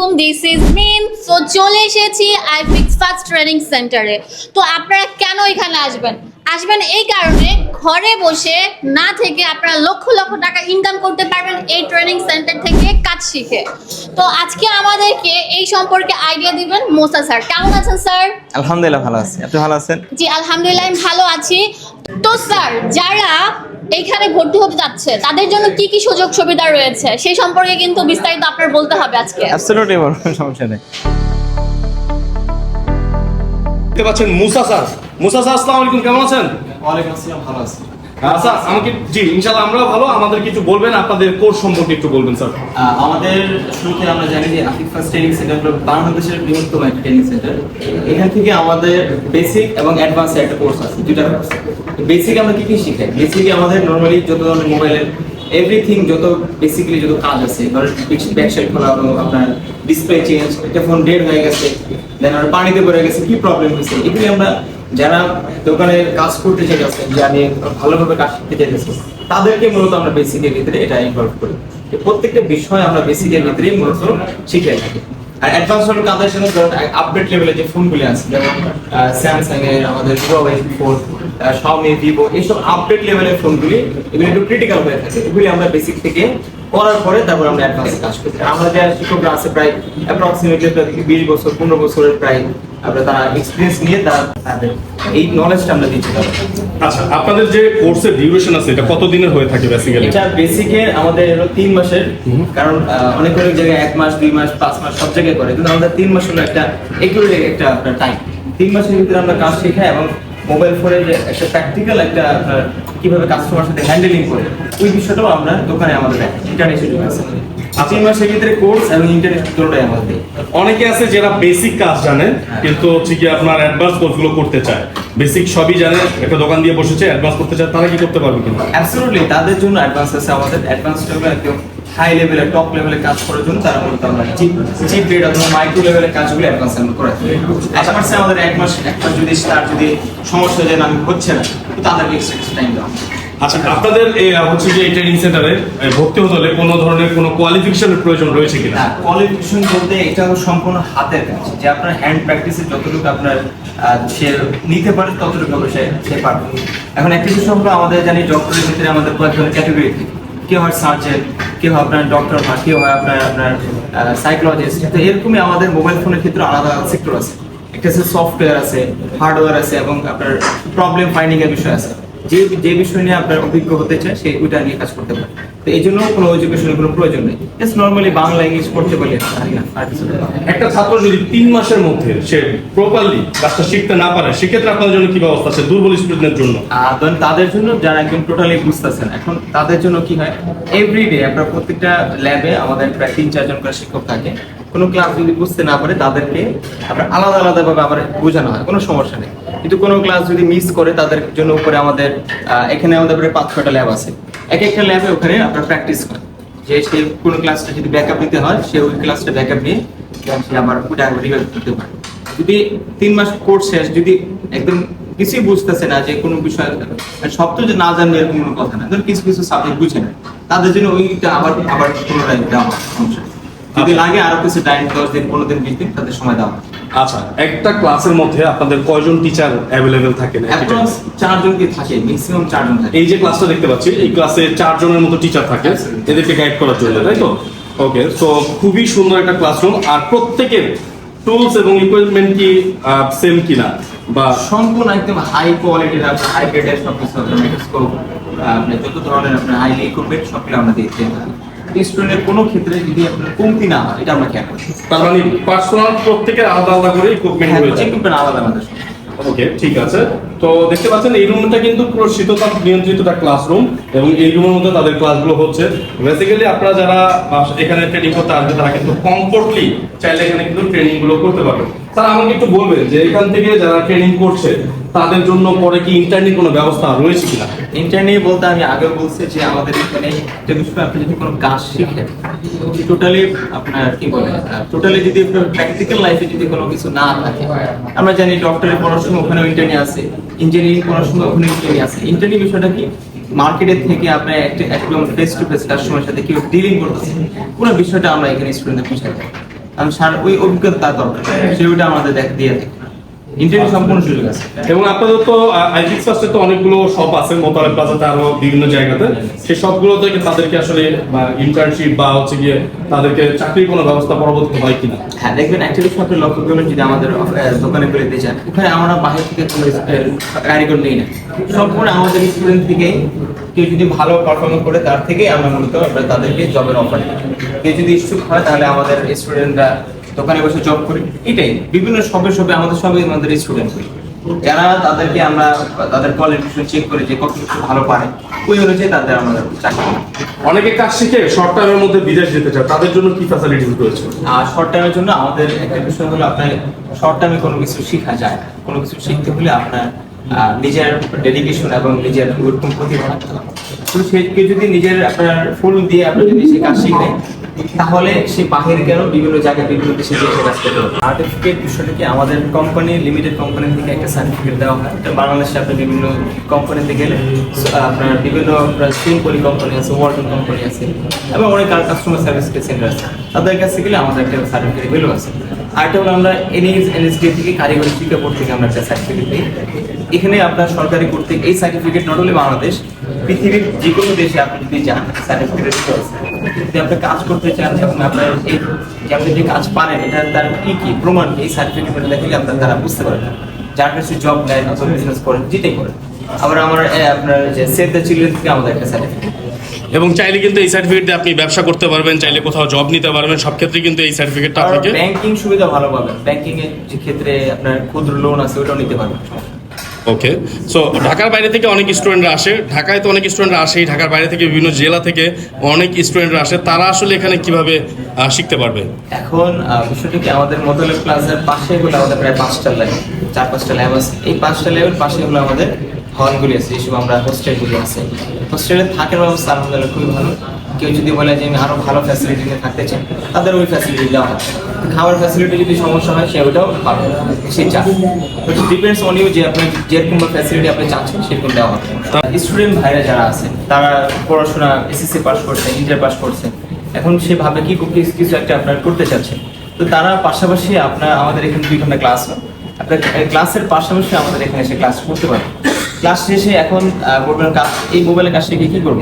আলাইকুম this is meme so চলে এসেছি আই ফিক্স ফার্স্ট ট্রেনিং সেন্টারে তো আপনারা কেন এখানে আসবেন? আসবেন এই কারণে ঘরে বসে না থেকে আপনারা লক্ষ লক্ষ টাকা ইনকাম করতে পারবেন এই ট্রেনিং সেন্টার থেকে কাজ শিখে। তো আজকে আমাদেরকে এই সম্পর্কে আইডিয়া দিবেন মোসা স্যার। কেমন আছেন স্যার? আলহামদুলিল্লাহ ভালো আছি। আপনি ভালো আছেন? জি আলহামদুলিল্লাহ আমি ভালো আছি। তো স্যার যারা এইখানে ভর্তি হতে যাচ্ছে। তাদের জন্য কি কি সুযোগ সুবিধা রয়েছে? সেই সম্পর্কে কিন্তু বিস্তারিত আপনার বলতে হবে আজকে। অ্যাবসলিউটলি বড় সমস্যা নেই। দেখতে পাচ্ছেন মুসা স্যার। মুসা স্যার আসসালামু আলাইকুম কেমন আছেন? ওয়ালাইকুম আসসালাম ভালো আছি। আমাকে জি, ইনশাআল্লাহ আমরাও ভালো। আমাদের কিছু বলবেন? আপনাদের সম্পর্কে একটু বলবেন, স্যার। আমাদের শুরুতে আমরা জানি যে ট্রেনিং সেন্টার হলো বাংলাদেশের বৃহত্তম একটা ট্রেনিং সেন্টার। এখান থেকে আমাদের বেসিক এবং অ্যাডভান্স একটা কোর্স আছে দুটা কোর্স বেসিক আমরা কি কি শিখাই? বেসিকে আমাদের নর্মালি যত ধরনের মোবাইলের এভরিথিং যত বেসিক্যালি যত কাজ আছে, ধরেন ব্যাকসাইড খোলা হলো আপনার ডিসপ্লে চেঞ্জ একটা ফোন ডেড হয়ে গেছে দেন আর পানিতে পড়ে গেছে, কি প্রবলেম হয়েছে? এগুলি আমরা যারা দোকানে কাজ করতে চাইছে জানি ভালোভাবে কাজ শিখতে চাইছে তাদেরকে মূলত আমরা বেসিকের ভিতরে এটা ইনভলভ করি। যে প্রত্যেকটা বিষয় আমরা বেসিকের ভিতরে মূলত শিখে থাকি। আর অ্যাডভান্স হলো কাদের ধরুন আপডেট লেভেলে যে ফোনগুলি আছে, যেমন স্যামসাং এর, আমাদের হুয়াওয়ে ফোন শাওমি ভিভো এইসব আপডেট লেভেলের ফোনগুলি এগুলো একটু ক্রিটিক্যাল হয়ে থাকে। এগুলি আমরা বেসিক থেকে করার পরে তারপর আমরা অ্যাডভান্সে কাজ করি শিক্ষকরা আছে প্রায় অ্যাপ্রক্সিমেটলি বিশ বছর পনেরো বছরের প্রায় আমরা তারা এক্সপিরিয়েন্স নিয়ে তারা তাদের এই নলেজটা আমরা দিচ্ছি আচ্ছা আপনাদের যে কোর্সের ডিউরেশন আছে এটা কত দিনের হয়ে থাকে বেসিক্যালি এটা আমাদের হলো তিন মাসের কারণ অনেক অনেক জায়গায় এক মাস দুই মাস পাঁচ মাস সব জায়গায় করে। কিন্তু আমাদের তিন মাস হলো একটা একটা আপনার টাইম তিন মাসের ভিতরে আমরা কাজ শেখাই এবং মোবাইল ফোনে যে একটা প্র্যাকটিক্যাল একটা আপনার কীভাবে কাস্টমার সাথে হ্যান্ডেলিং করে ওই বিষয়টাও আমরা দোকানে আমাদের ইন্টারনেট আছে তিন মাসের ভিতরে কোর্স এবং ইন্টারনেট দুটোটাই আমাদের দিই। অনেকে আছে যারা বেসিক কাজ জানে কিন্তু হচ্ছে কি আপনার অ্যাডভান্স কোর্সগুলো করতে চায় বেসিক সবই জানে একটা দোকান দিয়ে বসেছে অ্যাডভান্স করতে চায় তারা কি করতে পারবে কিনা অ্যাবসলিউটলি তাদের জন্য অ্যাডভান্স আছে আমাদের অ্যাডভান্স লেভেলে একদম হাই লেভেলে টপ লেভেলে কাজ করার জন্য তারা মূলত আমরা চিপ চিপ রেট অথবা মাইক্রো লেভেলের কাজগুলো অ্যাডভান্স আমরা করে থাকি আমাদের এক মাস এক মাস যদি তার যদি সমস্যা যায় আমি হচ্ছে না তাদেরকে এক্সট্রা টাইম দেওয়া। আচ্ছা আপনাদের হচ্ছে যে ট্রেনিং সেন্টারে ভর্তি হতে হলে কোনো ধরনের কোনো কোয়ালিফিকেশনের প্রয়োজন রয়েছে কিনা? কোয়ালিফিকেশন বলতে এটা হলো সম্পূর্ণ হাতের কাজ। যে আপনার হ্যান্ড প্র্যাকটিসে যতটুকু আপনার সে নিতে পারে, ততটুকু সে সে পারবে। এখন একটা হলো, আমাদের জানি ডক্টরের ভিতরে আমাদের কয়েক ধরনের ক্যাটাগরি কেউ হয় সার্জন কেউ আপনার ডক্টর হয় কেউ হয় আপনার আপনার সাইকোলজিস্ট তো এরকমই আমাদের মোবাইল ফোনের ক্ষেত্রে আলাদা আলাদা সেক্টর আছে। একটা আছে সফটওয়্যার আছে হার্ডওয়্যার আছে এবং আপনার প্রবলেম ফাইন্ডিং এর বিষয় আছে। যে যে বিষয় নিয়ে আপনার অভিজ্ঞ হতে চায় সে ওইটা নিয়ে কাজ করতে পারে। তো এই জন্য কোনো এডুকেশনের কোনো প্রয়োজন নেই। জাস্ট নর্মালি বাংলা ইংলিশ পড়তে পারলে। একটা ছাত্র যদি তিন মাসের মধ্যে সে প্রপারলি কাজটা শিখতে না পারে সেক্ষেত্রে আপনাদের জন্য কি ব্যবস্থা আছে দুর্বল স্টুডেন্টের জন্য? তাদের জন্য যারা একদম টোটালি বুঝতেছেন এখন তাদের জন্য কি হয়? এভরিডে আপনার প্রত্যেকটা ল্যাবে আমাদের প্রায় তিন চারজন করে শিক্ষক থাকে। কোনো ক্লাস যদি বুঝতে না পারে, তাদেরকে আপনার আলাদা আলাদা ভাবে আবার বোঝানো হয়, কোনো সমস্যা নেই। কিন্তু কোনো ক্লাস যদি মিস করে, তাদের জন্য উপরে আমাদের এখানে আমাদের পাঁচ ছটা ল্যাব আছে। এক একটা ল্যাবে ওখানে আপনার প্র্যাকটিস করে যে সে কোনো ক্লাসটা যদি ব্যাকআপ নিতে হয়, সে ওই ক্লাসটা ব্যাকআপ নিয়ে সে আবার ওটা রিভাইভ করতে পারে। যদি তিন মাস কোর্স শেষ, যদি একদম কিছুই বুঝতেছে না যে কোনো বিষয় মানে সব তো যে না জানবে এরকম কোনো কথা না। কিছু কিছু সাবজেক্ট বুঝে না তাদের জন্য ওইটা আবার আবার পুনরায় দেওয়া সমস্যা। যদি লাগে আরও কিছু টাইম দশ দিন পনেরো দিন বিশ দিন তাদের সময় হয় আচ্ছা একটা ক্লাসের মধ্যে আপনাদের কয়জন টিচার অ্যাভেলেবেল থাকেন চারজন কি থাকে? ম্যাক্সিমাম চারজন থাকে। এই যে ক্লাসটা দেখতে পাচ্ছি এই ক্লাসে চারজনের মতো টিচার থাকে এদেরকে গাইড করার জন্য তাই তো? ওকে সো খুবই সুন্দর একটা ক্লাসরুম আর প্রত্যেকের টুলস এবং ইকুইপমেন্ট কি সেম কিনা? বা সম্পূর্ণ একদম হাই কোয়ালিটির আপনার হাই গ্রেডের সব কিছু মাইক্রোস্কোপ আপনার যত ধরনের আপনার হাইলি ইকুইপমেন্ট সবগুলো আমরা দিয়ে দিয়ে থাকি স্টুডেন্টের কোনো ক্ষেত্রে যদি আপনার কমতি না হয় এটা আমরা খেয়াল করি। তার মানে পার্সোনাল প্রত্যেকের আলাদা আলাদা করে ইকুইপমেন্ট হ্যাঁ রয়েছে। ইকুইপমেন্ট আলাদা সব। ওকে ঠিক আছে। তো দেখতে পাচ্ছেন এই রুমটা কিন্তু পুরো শীততাপ নিয়ন্ত্রিত একটা ক্লাসরুম এবং এই রুমের মধ্যে তাদের ক্লাসগুলো হচ্ছে। বেসিক্যালি আপনারা যারা এখানে ট্রেনিং করতে আসবে তারা কিন্তু কমফোর্টলি চাইলে এখানে কিন্তু ট্রেনিংগুলো করতে পারবে। স্যার আমাকে একটু বলবেন যে এখান থেকে যারা ট্রেনিং করছে তাদের জন্য পরে কি ইন্টারনেট কোনো ব্যবস্থা রয়েছে কিনা? ইন্টারনেট বলতে আমি আগে বলছি যে আমাদের এখানে বিষয় আপনি যদি কোনো কাজ শিখেন টোটালি আপনার কি বলে টোটালি যদি প্র্যাকটিক্যাল লাইফে যদি কোনো কিছু না থাকে। আমরা জানি ডক্টরের পড়াশোনা ওখানে ইন্টারনি আছে ইঞ্জিনিয়ারিং পড়াশোনা ওখানে ইন্টারনি আছে। ইন্টারনি বিষয়টা কি? মার্কেটের থেকে আপনার একটা একদম ফেস টু ফেস কাস্টমারের সাথে কেউ ডিলিং করতেছে, পুরো বিষয়টা আমরা এখানে স্টুডেন্টদের বুঝাই আমি সার ওই অভিজ্ঞতা দরকার। সেটা আমাদের দেখ দিয়ে থাকি ইন্টারভিউ সম্পূর্ণ সুযোগ আছে। এবং আপনাদের তো অনেকগুলো শপ আছে প্লাজাতে আরও বিভিন্ন জায়গাতে। সেই সবগুলো থেকে তাদেরকে আসলে ইন্টার্নশিপ বা হচ্ছে গিয়ে তাদেরকে চাকরির কোনো ব্যবস্থা হয় কিনা? হ্যাঁ দেখবেন বিষয় লক্ষ্য করবেন যদি আমাদের দোকানে যান ওখানে আমরা বাহির থেকে কোনো কারিগর নেই না। সম্পূর্ণ আমাদের স্টুডেন্ট থেকেই কেউ যদি ভালো পারফরমেন্স করে, তার থেকেই আমরা মূলত তাদেরকে জবের অফার কেউ যদি ইচ্ছুক হয়, তাহলে আমাদের স্টুডেন্টরা দোকানে বসে জব করি। এটাই। বিভিন্ন সবে সবে আমাদের সবই আমাদের স্টুডেন্ট করি। যারা তাদেরকে আমরা তাদের কোয়ালিফিকেশন চেক করে যে কত কিছু ভালো পারে ওই অনুযায়ী তাদের আমাদের চাকরি অনেকে কাজ শিখে শর্ট টাইমের মধ্যে বিদেশ যেতে চায় তাদের জন্য কি ফ্যাসিলিটিস রয়েছে? আর শর্ট টাইমের জন্য আমাদের একটা বিষয় হলো আপনার শর্ট টাইমে কোনো কিছু শেখা যায় কোনো কিছু শিখতে হলে আপনার নিজের ডেডিকেশন এবং নিজের ওরকম প্রতিভা থাকতে হবে। তো যদি নিজের আপনার ফুল দিয়ে আপনি যদি সে কাজ শিখে, তাহলে সে বাহিরে কেন বিভিন্ন জায়গায় বিভিন্ন দেশে গিয়ে সে কাজ করতে সার্টিফিকেট আমাদের কোম্পানি লিমিটেড কোম্পানি থেকে একটা সার্টিফিকেট দেওয়া হয়? এটা বাংলাদেশে আপনি বিভিন্ন কোম্পানিতে গেলে, আপনার বিভিন্ন সিম্পলি কোম্পানি আছে কোম্পানি আছে, এবং অনেক কাস্টমার সার্ভিস আছে। তাদের কাছে গেলে আমাদের একটা সার্টিফিকেট ভ্যালু আছে। আরেকটা হলো আমরা এনএস এনএসডি থেকে কারিগরি শিক্ষা বোর্ড থেকে আমরা একটা সার্টিফিকেট দিই। এখানে আপনার সরকারি কর্তৃক এই সার্টিফিকেট নট অনলি বাংলাদেশ পৃথিবীর যে কোনো দেশে আপনি যদি যান সার্টিফিকেট যদি আপনি কাজ করতে চান এবং আপনার এই যে আপনি যে কাজ পারেন এটা তার কি কি প্রমাণ এই সার্টিফিকেট দেখলে আপনার তারা বুঝতে পারবেন। যার কাছে জব নেন অথবা বিজনেস করেন যেটাই করেন। আবার আমার আপনার যে সেভ দ্য চিলড্রেন থেকে আমাদের একটা সার্টিফিকেট এবং চাইলে কিন্তু এই সার্টিফিকেট দিয়ে আপনি ব্যবসা করতে পারবেন চাইলে কোথাও জব নিতে পারবেন সব ক্ষেত্রে কিন্তু এই সার্টিফিকেটটা আপনাকে ব্যাংকিং সুবিধা ভালো পাবেন। ব্যাংকিং এর যে ক্ষেত্রে আপনার ক্ষুদ্র লোন আছে ওটাও নিতে পারবেন। ওকে সো ঢাকার বাইরে থেকে অনেক স্টুডেন্টরা আসে। ঢাকায় তো অনেক স্টুডেন্টরা আসেই। ঢাকার বাইরে থেকে বিভিন্ন জেলা থেকে অনেক স্টুডেন্টরা আসে। তারা আসলে এখানে কীভাবে শিখতে পারবে? এখন বিষয়টা কি? আমাদের মোতালেব ক্লাসের পাশে হলো আমাদের প্রায় পাঁচটা ল্যাব চার পাঁচটা আছে। এই পাঁচটা ল্যাবের পাশে হলো আমাদের হলগুলি আছে, যেসব আমরা হোস্টেলগুলি আছে। হোস্টেলে থাকার ব্যবস্থা আলহামদুলিল্লাহ খুবই ভালো। কেউ যদি বলে যে আমি আরও ভালো ফ্যাসিলিটি নিয়ে থাকতে চাই, তাদের ওই ফ্যাসিলিটি দেওয়া হয়। খাওয়ার ফ্যাসিলিটি যদি সমস্যা হয় সে ওটাও পাবে। সে চান ডিপেন্ডস অন ইউ যে আপনি যেরকম ফ্যাসিলিটি আপনি চাচ্ছেন সেরকম দেওয়া হবে। স্টুডেন্ট ভাইরা যারা আছে তারা পড়াশোনা এসএসসি পাস করছে ইন্টার পাস করছে। এখন সে ভাবে কি কিছু- কিছু একটা আপনার করতে চাচ্ছে। তো তারা পাশাপাশি আপনার আমাদের এখানে দুই ঘণ্টা ক্লাস হয়। আপনার ক্লাসের পাশাপাশি আমাদের এখানে এসে ক্লাস করতে পারে। ক্লাস শেষে এখন বলবেন কাজ এই মোবাইলের কাজ শিখে কি করব?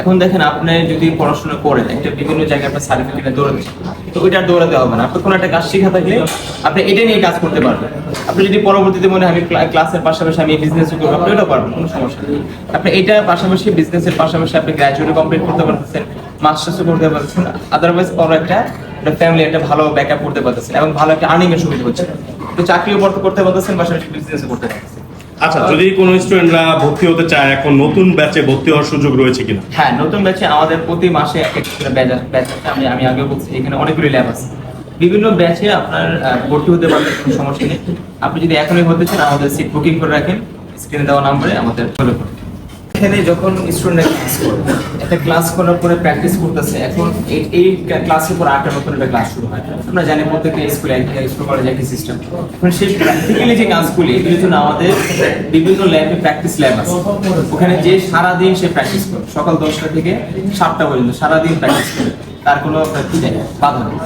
এখন দেখেন আপনি যদি পড়াশোনা করেন, একটা বিভিন্ন জায়গায় আপনার সার্টিফিকেটে দৌড়াতে তো ওইটা দৌড়াতে হবে না। আপনি কোনো একটা কাজ শেখা থাকলে আপনি এটা নিয়ে কাজ করতে পারবেন। আপনি যদি পরবর্তীতে মনে হয় আমি ক্লাসের পাশাপাশি আমি বিজনেস করব, আপনি ওটা পারবেন, কোনো সমস্যা নেই। আপনি এটা পাশাপাশি বিজনেসের পাশাপাশি আপনি গ্র্যাজুয়েট কমপ্লিট করতে পারতেছেন মাস্টার্সও করতে পারতেছেন আদারওয়াইজ বড় একটা ফ্যামিলি একটা ভালো ব্যাকআপ করতে পারতেছেন এবং ভালো একটা আর্নিং এর সুবিধা হচ্ছে। তো চাকরিও করতে পারতেছেন, পাশাপাশি বিজনেসও করতে পারতেছেন। আচ্ছা যদি কোনো স্টুডেন্টরা ভর্তি হতে চায়, এখন নতুন ব্যাচে ভর্তি হওয়ার সুযোগ রয়েছে কিনা? হ্যাঁ নতুন ব্যাচে আমাদের প্রতি মাসে এক এক ব্যাচ ব্যাচ আছে আমি আমি আগে বলছি, এখানে অনেকগুলি ল্যাব আছে। বিভিন্ন ব্যাচে আপনার ভর্তি হতে পারলে কোনো সমস্যা নেই। আপনি যদি এখনই হতে চান, আমাদের সিট বুকিং করে রাখেন। স্ক্রিনে দেওয়া নাম্বারে আমাদের ফলো করুন। এখানে যখন স্টুডেন্টরা ক্লাস করে একটা ক্লাস করার পরে প্র্যাকটিস করতেছে, এখন এই ক্লাসের পর আটটা নতুন একটা ক্লাস শুরু হয়। আমরা জানি প্রত্যেকটা স্কুলে স্কুল কলেজ একই সিস্টেম এখন সেই প্র্যাকটিক্যালি যে কাজগুলি এগুলি জন্য আমাদের বিভিন্ন ল্যাবে প্র্যাকটিস ল্যাব আছে। ওখানে যে সারাদিন সে প্র্যাকটিস করে, সকাল দশটা থেকে সাতটা পর্যন্ত সারাদিন প্র্যাকটিস করে। তার কোনো আপনার কি নেই বাধা নেই।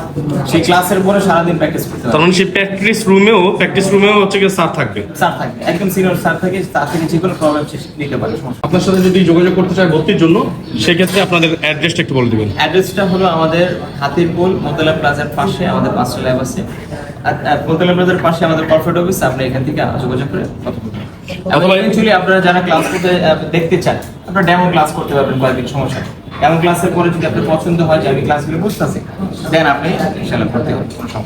সেই ক্লাসের পরে সারাদিন প্র্যাকটিস করতে হবে। তখন সেই প্র্যাকটিস রুমেও প্র্যাকটিস রুমেও হচ্ছে গিয়ে স্যার থাকবে। স্যার থাকবে। একদম সিনিয়র স্যার থাকে তার থেকে যে কোনো প্রবলেম সে নিতে পারে আপনার সাথে যদি যোগাযোগ করতে চায় ভর্তির জন্য সেক্ষেত্রে আপনাদের অ্যাড্রেসটা একটু বলে দিবেন। অ্যাড্রেসটা হলো আমাদের হাতিরপুল মোতলা প্লাজার পাশে আমাদের পাঁচটা ল্যাব আছে। আর মোতলা প্লাজার পাশে আমাদের কর্পোরেট অফিস আপনি এখান থেকে যোগাযোগ করে কথা বলবেন এবং আপনারা যারা ক্লাস করতে দেখতে চান আপনারা ডেমো ক্লাস করতে পারবেন কয়েকদিন সমস্যা নেই। ডেমো ক্লাসের পরে যদি আপনার পছন্দ হয় যে আমি ক্লাসগুলো বুঝতেছি। দেন আপনি ইনশাআল্লাহ ভর্তি হবে সমস্যা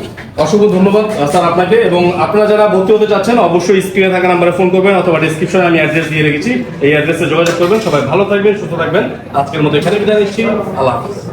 অসংখ্য ধন্যবাদ স্যার আপনাকে। এবং আপনারা যারা ভর্তি হতে চাচ্ছেন, অবশ্যই স্ক্রিনে থাকা নাম্বারে ফোন করবেন অথবা ডিসক্রিপশনে আমি অ্যাড্রেস দিয়ে রেখেছি। এই অ্যাড্রেসে যোগাযোগ করবেন। সবাই ভালো থাকবেন, সুস্থ থাকবেন। আজকের মতো এখানে বিদায় নিচ্ছি। আল্লাহ হাফিজ।